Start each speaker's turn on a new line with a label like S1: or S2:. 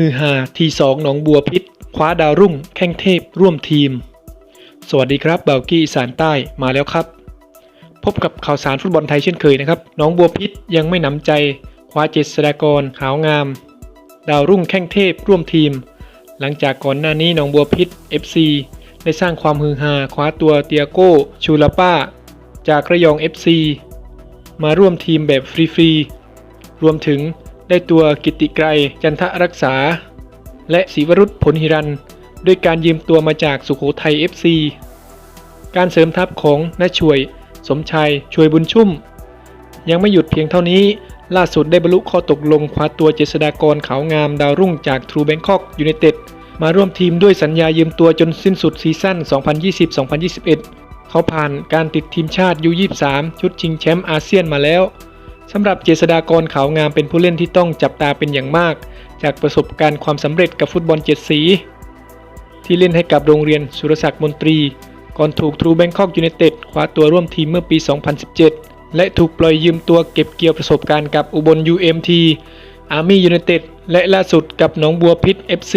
S1: ฮือฮาทีสองหนองบัวพิษคว้าดาวรุ่ง แข้งเทพร่วมทีม สวัสดีครับเบลกี้สานใต้มาแล้วครับ พบกับข่าวสารฟุตบอลไทยเช่นเคยนะครับน้องบัวพิษยังไม่หนำใจ คว้าเจษฎากรขาวงาม ดาวรุ่งแข้งเทพร่วมทีม หลังจากก่อนหน้านี้หนองบัวพิษ FC ได้สร้างความฮือฮาคว้าตัวเตียโก้ชูลาป้า จากระยอง FC มาร่วมทีมแบบฟรีๆรวมถึง ได้ตัวกิติไกรจันทรักษา และศิวรุษผลหิรัน ด้วยการยืมตัวมาจากสุโขทัย FC การเสริมทัพของน้าช่วย สมชายช่วยบุญชุ่ม ยังไม่หยุดเพียงเท่านี้ ล่าสุดได้บรรลุข้อตกลงคว้าตัวเจษฎากรขาวงามดาวรุ่งจากทรูแบงคอกยูไนเต็ดมาร่วมทีมด้วยสัญญายืมตัวจนสิ้นสุดซีซั่น 2020-2021 เขาผ่านการติดทีมชาติยู23 ชุดชิงแชมป์อาเซียนมาแล้ว สำหรับเจษฎากรขาวงามเป็นผู้เล่นที่ต้องจับตาเป็นอย่างมาก จากประสบการณ์ความสำเร็จกับฟุตบอลเจ็ดสี ที่เล่นให้กับโรงเรียนสุรศักดิ์มนตรี ก่อนถูกทรูแบงคอกยูไนเต็ดคว้าตัวร่วมทีมเมื่อปี 2017 และถูกปล่อยยืมตัวเก็บเกี่ยวประสบการณ์กับอุบล UMT อาร์มี่ยูไนเต็ดและล่าสุดกับหนองบัวพิษ FC